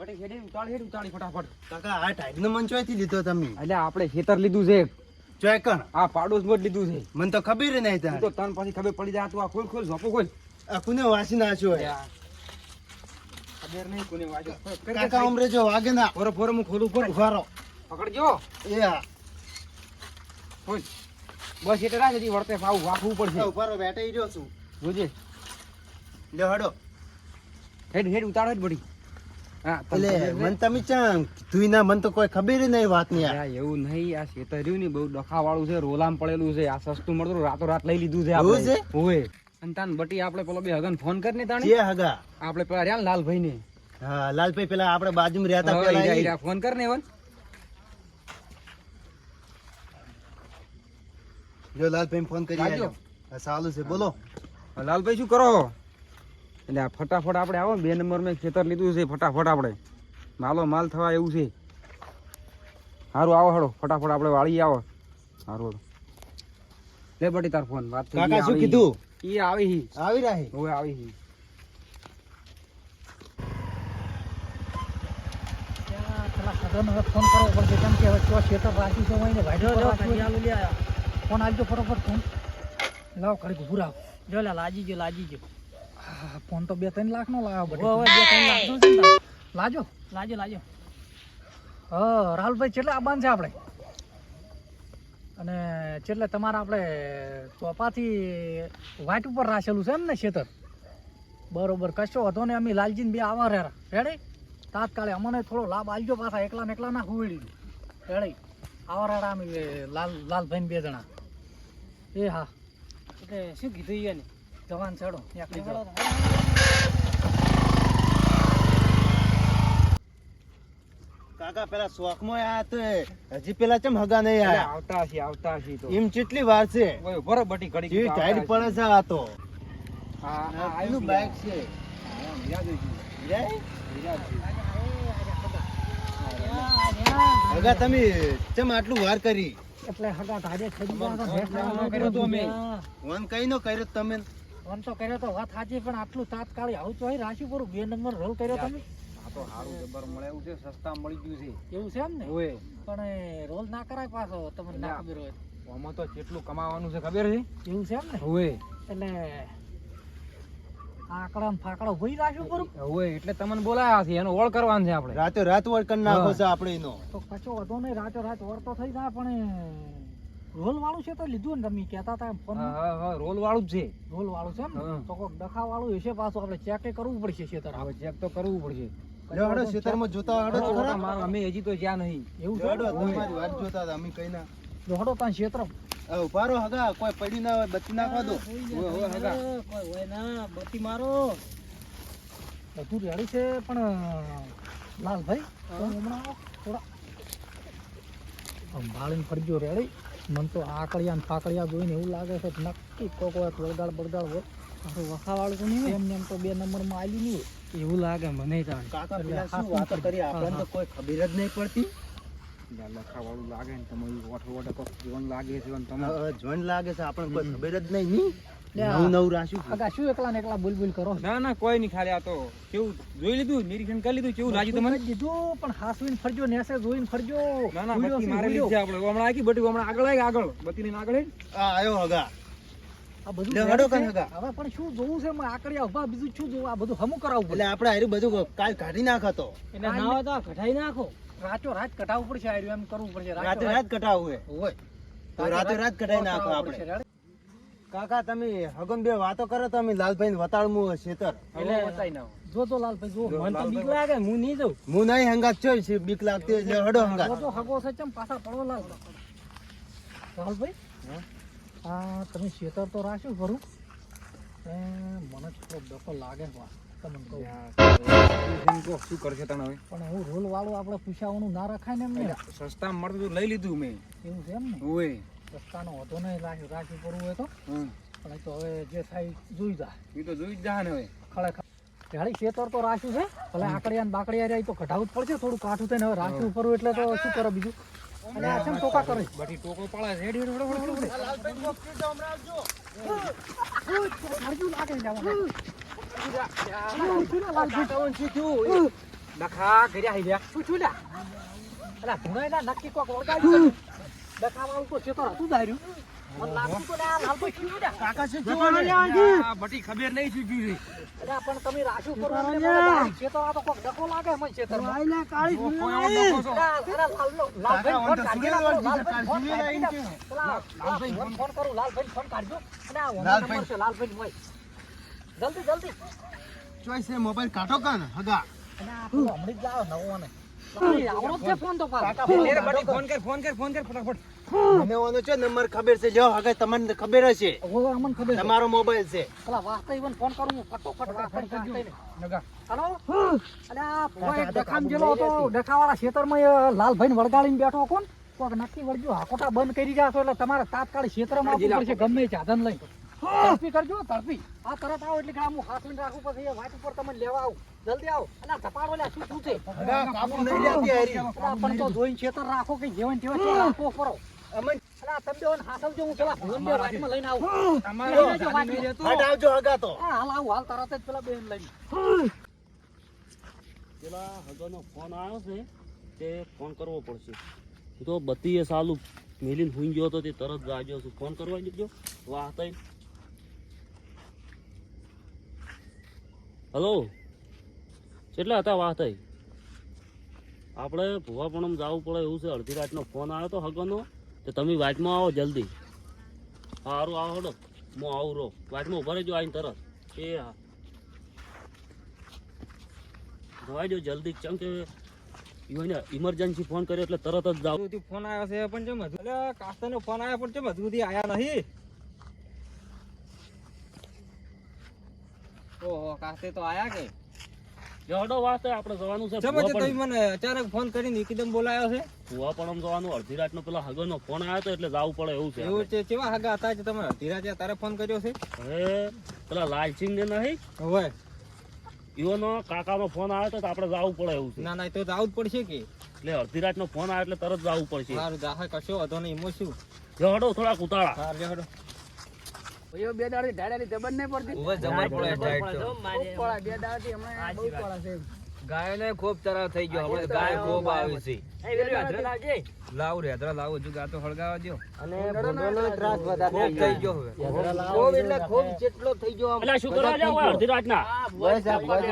બટી હેડી ઉતાળી હેડી ઉતાળી ફટાફટ. કાકા આ ટાઈપનો મન ચોયથી લીધો તમે. એટલે આપણે ખેતર લીધું છે ચોયકણ આ પાડોશમાં લીધું છે. મને તો ખબર નહીં તું તો તન પછી ખબર પડી જાય તું આ ખોલ ખોલ ઝોપો ખોલ. આ કોને વાસી નાખ્યો હે? ખબર નહીં કોને વાગ્યો કાકા ઉમરે જો વાગે ના. ફોરો ફોરો હું ખોલું ફોર રહો. પકડજો એ હા. ખોલ. બસ એટલે રાખ હજી વળતે પાવું વાખવું પડશે. ઉભારો રહ્યો છું. જોજે. લ્યો હડો. હેડ હેડ ઉતાળો જ બડી એટલે મન તમે ચમ કીધું ના મન તો કોઈ ખબર નહીં વાતની એવું નહીં આ શેતર્યું ને બહુ ડખા વાળું છે રોલામ પડેલું છે આ સસ્તું મળતું રાતો રાત લઈ લીધું છે એવું છે? ઓય અને તાન બટી આપણે પેલો બે હગન ફોન કરીને તાણે? જે હગા? આપણે પેલા રહ્યા લાલભાઈ ને હા લાલભાઈ પેલા આપણે બાજુમાં રહેતા પેલા ફોન કર ને એવન. જો લાલભાઈ ફોન કરી સાલું છે બોલો. લાલભાઈ શું કરો એટલે આ ફટાફટ આપણે આવો બે નંબર મેં ખેતર લીધું છે ફટાફટ આપણે. માલો માલ થવા એવું છે. સારું આવો હળો ફટાફટ આપણે વાળી આવો. સારું લે બટી તાર ફોન વાત કાકા શું કીધું? ઈ આવી હી. આવી રહી. હવે આવી હી. પેલા ફોન કરવો પડશે કેમ કે હવે ચો શેતર રાખ્યું છે હોય ને. ફોન આવજો ફટોફટ ફોન લાવ ખરી ઉભું જો લે લાજી જો લાજી જો આ ફોન તો બે ત્રણ લાખ નો લાવ્યો હવે બે ત્રણ લાખ નો છે લાજો લાજો લાજો. હા રાહુલભાઈ કેટલા આબાન છે આપણે? અને છેલ્લે તમારે આપણે ચોપાથી વાટ ઉપર રાખેલું છે એમ ને ખેતર? બરોબર કશો હતો ને અમે લાલજીને બે આવા રહ્યા. રેડી તાત્કાલે અમને થોડો લાભ આલજો પાછા એકલા ને એકલા ના હુવડી રેડી આવા રહ્યા અમે લાલ લાલભાઈ બે જણા. એ હા. એટલે શું કીધું એને જવાન ચડો. એકલી. કાકા પેલા શોખમાં આયા તો હજી પેલા ચમ હગા નહીં આયા? આવતા હશે આવતા હશે તો. એમ કેટલી વાર છે. ઓય ઊભો બટી ઘડીક જેવી આવતા પડે છે આ તો. હા, હા, આ આવ્યું છે. બાઈક છે. હા, યાદ છે. યાદ છે. હગા તમે ચમ આટલું વાર કરી? એટલે હગા કર્યો ફોન કઈ નો કર્યો તમે? ફોન તો કર્યો તો વાત સાચી પણ આટલું તાત્કાલિક આવું તો અહીં બે નંબર રોલ કર્યો તમે? આ તો સારું જબર મળે એવું છે સસ્તા મળી ગયું છે. એવું છે એમ ને? હોય પણ રોલ ના કરાય પાછો તમને ના. ખબર હોય આમાં તો કેટલું કમાવાનું છે ખબર છે? એવું છે એમ ને? હોય એટલે આકડા ફાકડા હોય રાખ્યું પૂરું ઓય એટલે તમને બોલાયા છે એનો ઓળ કરવાનો છે આપણે. રાતે રાત ઓળ કરી નાખો. છે આપણે એનો. તો કશો વધો નહીં રાતો રાત વળતો થઈ જાય પણ રોલ વાળું છે તો લીધું ને તમે કહેતા હતા ફોન હા હા રોલ વાળું જ છે. રોલ વાળું છે ને? તો કોક ડખા વાળું હશે પાછું આપણે ચેક કરવું પડશે ખેતર હવે ચેક તો કરવું પડશે. લ્યો હડો ખેતરમાં જોતા હડો ખરા. મારો અમે હજી તો જ્યાં નહીં. એવું હડો તમારી વાત જોતા હતા અમે કઈ ના. હગા કોઈ પડી ના હોય બચી નાખવા દો. ઓય, ઓય, હગા. કોઈ હોય ના બત્તી મારો. બધું રેડી છે પણ લાલભાઈ હમણાં થોડા. સંભાળીને ફરજો રેડી મને તો આકડિયા ને ફાકડિયા જોઈને એવું લાગે છે કે નક્કી કોક વાર વળગાડ બળગાડ હોય. આપણે વખાવાળું નહીં એમ એમ તો બે નંબરમાં આવી નહીં એવું લાગે મને કાકા પેલા શું વાત કરી? આપણને તો કોઈ ખબર જ નહીં પડતી. લખાવાળું લાગે ને તમારી ઓઠો ઓઠો કોક લાગે છે અને જોઈન લાગે છે આપણને કોઈ ખબર જ નહીં. નવું. શું એકલા ને એકલા બોલ બોલ કરો? ના ના કોઈ નહીં ખાલી આ તો કેવું જોઈ લીધું નિરીક્ષણ કરી લીધું કેવું લાગ્યું તમને? બધું પણ હાસવીને ફરજો નેસે જોઈને ફરજો. ના ના બત્તી છે, મારેલી આપણે. હમણાં આખી બટી હમણાં આગળ આવી આગળ. બત્તી લઈને આગળ આ આયો હગા. આ બધું હડો છે. હગા. હવે પણ શું જોવું છે? મારે આકડિયા ઊભા બીજું શું જોવું? આ બધું હમું કરાવવું એટલે આપણે હાર્યું બધું કાલ કાઢી નાખતો એટલે ના હોય તો કઢાઈ નાખો. રાતો રાત કટાવવું પડશે આર્યું એમ કરવું પડશે. રાતે રાત કટાવવું હોય. તો રાતે રાત કઢાઈ નાખો આપણે? કાકા તમે હગન બે વાતો કરો તો અમે લાલભાઈ વતાળમું છેતર એટલે. જો તો લાલભાઈ જો. મને તો બીક લાગે હું નહીં જઉં. હું નહીં હંગાત છો છે બીક લાગતી એટલે હડો હંગાત. તો હગો છે ચમ પાછા પડો લાલ. લાલભાઈ આ તમે શેતર તો રાખ્યું ખરું? એ મને થોડો ડખો લાગે વા, શું કરશે તને હવે? પણ એવું રોલ વાળું આપણે પૂછાવાનું ના રખાય ને એમને? એટલે મળતું લઈ લીધું મેં. એવું છે એમ ને રસ્તાનો વધો નહીં રાખ્યું રાખ્યું કરવું હોય તો પણ તો હવે જે થાય જોઈ જા એ તો જોઈ જ જા ને હવે ખરેખર હાલી ખેતર તો રાખ્યું છે ભલે આકડિયા ને બાકડિયા રહ્યા તો કઢાવું જ પડશે થોડું કાઠું થઈને હવે રાખ્યું ફરવું એટલે તો શું કરે બીજું અને આ છે ટોકા કરે બટી ટોકો પાડે હેડી. હરજુ લાગે છે આમાં. ડખા કર્યા હી લ્યા શું છું લ્યા અલા ધુણાઈના નક્કી કોક વળગાડ્યું હતું. ડખા વાળું તો ચેતો હતું દાર્યું મને લાગતું તો કાકા છે આ બટી ખબર નહીં પણ તમે રાખ્યું કરો એટલે આ તો કોક ડખો લાગે મને. અલા, અલા, લાલ- ભાઈ ફોન કાઢી ફોન કાઢી ફોન ફોન ફોન કાઢજો. અને આ ઓનો. નંબર છે, લાલભાઈ હોય. જલ્દી જલ્દી. ચોઈસ એ મોબાઈલ કાઢો કાન હગા. અને આ હમણાં જ લાવો નવો ને. આવડો છે ફોન તો. લે ફોન કર ફોન કર ફોન કર ફટાફટ. મને ઓનો છે નંબર ખબર છે. જો હગા તમને ખબર હશે. ઓવે, અમને ખબર છે. તમારો મોબાઈલ છે. પેલા વાસ્તવિકને ફોન કરું હું ફટોફટ વાત કરી કાઢીને. નગા. હલો? અલ્યા ભોય ડખામ જેલો હતો ડખાવાળા ખેતરમાં લાલભાઈ ને વળગાડીને બેઠો કોણ? કોક નક્કી વળજો હાકોટા બંધ કરી જાશો એટલે તમારે તાત્કાલિક ક્ષેત્રમાં આવવું પડશે. ગમે સાધન લઈને તડપી કરજો તડપી આ તરત આવો એટલે ગામ આ હું હાથવીને રાખું પછી એ વાટ ઉપર તમને લેવા આવું. જલ્દી આવો. અને ધપાડો લે શું શું છે? કાબુ નહીં લેતી હારી. પણ તો જોઈને ખેતર રાખો કે જેવન તેવા છે રાખો કરો અમન અલ્યા તમે બેન હાસવજો હું પેલા ભુવન બે વાટમાં લઈને આવું. તમારો લઈ લેજો વાટમાં. હટ આવજો હગા તો. હાલ આવું હાલ તરત જ પેલા બેન લઈને. પેલા હગરનો ફોન આવ્યો છે તે ફોન કરવો પડશે. હું તો બત્રીએ સાલું મેલીને હુઈ ગયો તો તે તરત જાગ્યો છું. ફોન કરવા જજો વાહ તઈ. હલો? કેટલા હતા વાહ તઈ? આપણે ભુવાપણમ જવું પડે એવું છે. અડધી રાતનો ફોન આવ્યો તો હગરનો તો તમે વાટમાં આવો જલ્દી. સારું આવો હડો. હું આવું રહો. વાટમાં ઊભા રહેજો આવીને તરત. એ હા. જવા દો જલ્દી ચમ કે ઇમરજન્સી ફોન કર્યો એટલે તરત જ જાવ હજુ ફોન આવ્યો છે પણ ચમ હજુ? કાસ્તાનો ફોન આવ્યો પણ ચમ હજુ સુધી આવ્યા નહીં? ઓહો, કાસ્તે તો આયા કે? જડો વાત આપણે જવાનું છે ચમ તમે મને અચાનક ફોન કરીને એકદમ બોલાયો છે. ભુવા પણ આમ જવાનું અડધી રાતનો પેલા હગરનો ફોન આવ્યો તો એટલે જવું પડે એવું છે એવું છે કેવા હગા હતા જે તમે ધીરા છે તારે ફોન કર્યો છે? હે પેલા લાલસિંહ ને નહીં હવે? ઈવોનો કાકાનો ફોન આવ્યો તો આપણે જવું પડે એવું છે. ના ના તો આવું જ પડશે કે. એટલે અડધી રાતનો ફોન આવ્યો એટલે તરત જવું પડશે. સારું જાહે કશો વધો નહીં એમાં શું જડો થોડાક ઉતાળા. હા લેહડો ભાઈઓ બે દાડી ઢાળાની જબર નહીં પડતી. ઊભો જબર પડે ટાઈટ તો. ખૂબ બે દાડાથી હમણાં બહુ પડા છે ગાયને ખૂબ તરાવ થઈ ગયો. હવે ગાય ખૂબ આવી છે. લાવ રે હદરા લાવ હજુ ગાતો હળગાવા દો અને ખૂબ થઈ ગયો હવે. ખૂબ એટલે ખૂબ જેટલો થઈ ગયો એટલે શું કરવા જાવ અડધી રાતના? બસ આ બસ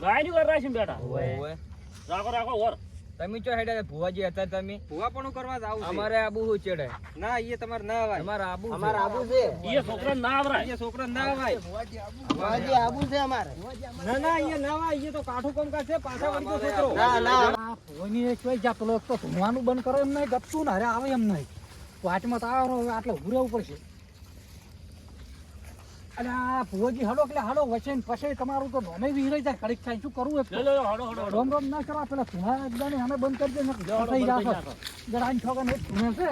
ગાયની વાર રાખીને બેઠા. ઓવે. રાખો રાખો વર તમે ચો હેડે ભુવાજી હતા તમે? ભુવા પણ કરવા જાવ અમારે આબુ હું ચડે? ના ઈએ તમાર ના આવાય અમાર આબુ અમાર આબુ છે. ઈએ છોકરા ના આવરાય ઈએ છોકરા ના આવાય ભુવાજી આબુ છે. અમારે. ના ના ઈએ ના આવાય ઈએ તો કાઠું કામ છે પાછા વળતો છોકરો. ના ના. આ એક ચોઈ જા પેલો એક તો ધોવાનું બંધ કરો એમ નહીં ગપતું ને અરે આવે એમ નહીં. વાટમાં તો આવો આટલે ઉભું રહેવું પડશે અને આ ભુવોજી હડો એટલે હડો વચ્ચે પછી તમારું તો નોમે વીરાઈ જાય કડીક થાય. શું કરવું એ લે લે હડો હડો હડો. રોમ રોમ ના કરો પેલા ધુણા એકદમ અમે બંધ કરી દે ને ફસાઈ જાશો જરા આઈને ઠોકે એક ધુણે છે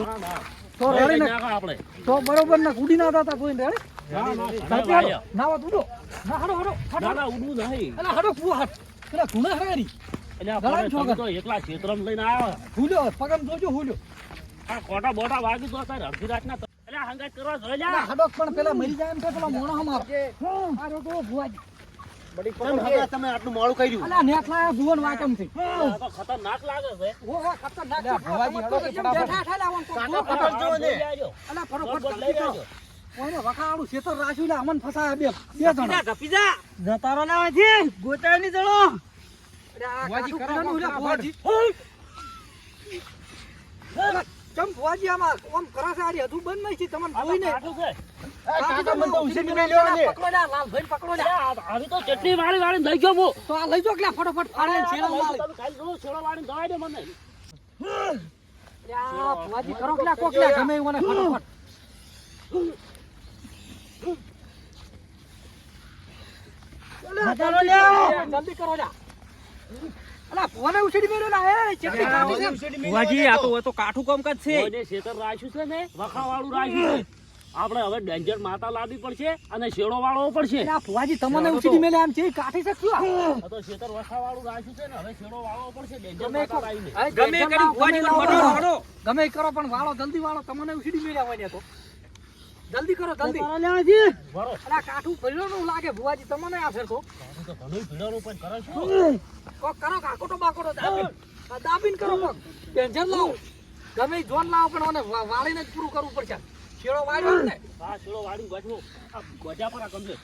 ના ના. તો રેડી ને આપણે. તો બરોબર ને કુડી ના દાતા કોઈ રેડી? ના વાત? ઉડો. ના હડો હડો ના ના ઉડવું નહીં. અલા હડો પેલા હરારી એકલા ક્ષેત્રમાં લઈને આવ્યા. હુલ્યો પગમ જોજો હુલ્યો આ કોટા બોટા વાગી તો અત્યારે અડધી રાતના તો- હંગાત કરવા જોઈ જા. અલા પણ પેલા મરી જાય એમ છે પેલા મોણો અમારો હમ, આ રોટો ભુવાજી કેમ હગા તમે આટલું મોડું કર્યું અલા નેટ લાયા જુવન વાકમથી. તો ખતરનાક લાગે છે. ઓ હો ખતરનાક ભુવાજી હડો બેઠા ઠેલા આમ કાકા ગોળ પકડજો ને. અલા ફટોફટ લઈ જલ્દી કરો. આવજો. કોઈને રાખ્યું એટલે અમન ફસાયા બે બે જણા. જતારો ના છે ગોતા ની ભુવાજી કરો કામ ફટાફટ. ચમ ભુવાજી આમાં આમ કરા છે આરી હજુ બંધ નહીં છે તમને જોઈને. ચટણી વાળી વાળી લઈ ગયો હું. તો આ લઈ જો કે ફટોફટ ફાડે છેડા વાળી છેડો વાળીને જવા દો મને. ભુવાજી કરો કે કોક લ્યા ગમે મને ફટોફટ. જલ્દી કરો લ્યા. અલા ફોને ઉછેડી મેલ્યો લા એ ચટણી કાઢી છે. ભુવાજી આ તો હવે તો કાઠું કામકાજ છે. કોઈને શેતર રાખ્યું છે ને? વખાવાળું રાખ્યું આપણે હવે ડેન્જર માતા લાવી પડશે અને શેડો વાળો પડશે અલા ફુવાજી તમને ઉછેડી મેલે આમ છે કાઠી શકશું તો શેતર વખાવાળું રાખ્યું છે ને હવે શેડો વાળો પડશે ડેન્જર ગમે માતા લાવીને. ગમે કરી ભુવાજી મને ગમે કરો. પણ વાળો જલ્દી વાળો તમને ઉછીડી મેલ્યા હોય ને તો. જલ્દી કરો જલ્દી. તારા લેવા છે. બરો અલા કાઠું ભર્યું લાગે ભુવાજી તમને આ ફેર તો તો ઘણું ભીડોનું પણ કરો છો. કો કરો કાકોટો બાકોટો દાબીન. દાબીન કરો કોક. ટેન્શન લાવ. ગમે જોન લાવ પણ મને વાળીને જ પૂરું કરવું પડશે. શેડો વાળ્યો ને? આ છેડો વાળી બાજુ આ પર આ કમસે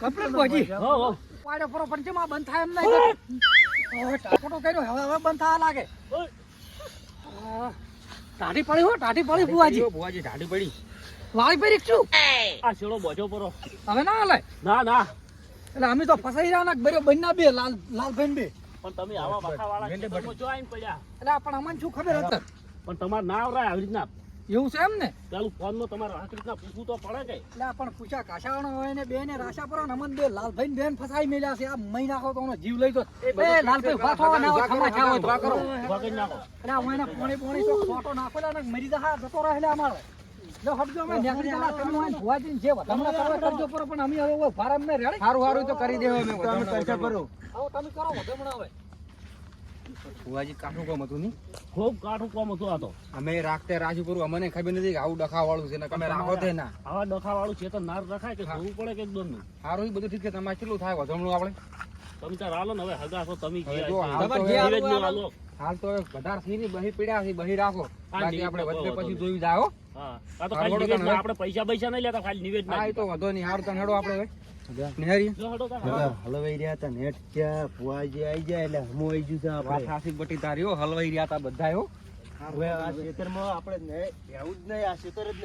કમ્પ્લીટ ભુવાજી હો હો. વાળ્યો પરો પણ છે આ બંધ થાય એમ નહીં હવે ટાકોટો કર્યો હવે હવે બંધ થવા લાગે. ઓય. ટાઢી પડી હો ટાઢી પડી ભુવાજી. ભુવાજી ઢાઢી પડી. વાળી પડી શું આ છેડો બોજો પરો. હવે ના હાલે ના ના. એટલે અમે તો ફસાઈ રહ્યા ના બરો બંને બે લાલ લાલભાઈ બે. પણ તમે આવા વાળા ખેતરમાં જો આઈને પડ્યા. એટલે પણ અમને શું ખબર હતી પણ તમારે ના આવરાય આવી રીતના. એવું છે એમ ને? પેલું ફોનમાં તમારે આ રીતના પૂછવું તો પડે કે. એટલે પણ પૂછા કાશાવાનો હોય ને બે ને રાશા પર અમન બે લાલભાઈ ને બેન ફસાઈ મેલ્યા છે. આ મહી નાખો તો જીવ લઈ તો એ લાલભાઈ ફાટો ના હોય ખમા ખાવા તો. કરો ઊભા નાખો. એટલે હું એને પોણી પોણી તો ફોટો નાખેલા ને મરી જહા જતો રહેલા અમારે. ખૂબ કાઠું કોમ હતું આ તો. અમે રાખતે રાજુ કરું અમને ખબર નથી કે આવું ડખા વાળું છે ને તમે રાખો તે ના. આવા ડખા વાળું તો નાર રખાય કે જોવું પડે કે એકદમ સારું બધું ઠીક છે. તમારે કેટલું થાય? વધમણું આપણે? તમે તાર હાલો ને હવે હગાશો તમે હાલ તો નિવેદનો તો વધારે થઈ ની બહી પીડ્યા છે બહી રાખો. બાકી આપણે તો વચ્ચે પછી જોઈ જાઓ. હા તો ખાલી વડો નિવેદ તને હવે. આપણે પૈસા પૈસા નહીં લેતા ખાલી નિવેદન હા તો વધો નહીં હાર તને હેડો આપણે નિહારી. હલવાઈ રહ્યા હતા નેટ ત્યાં ફુવાજી આવી જાય એટલે હમો આવી ગયું છે આપણે. બટી તારી હલવાઈ રહ્યા હતા બધા હો. હવે આ ખેતરમાં આપણે ને જ નહીં આ ખેતર જ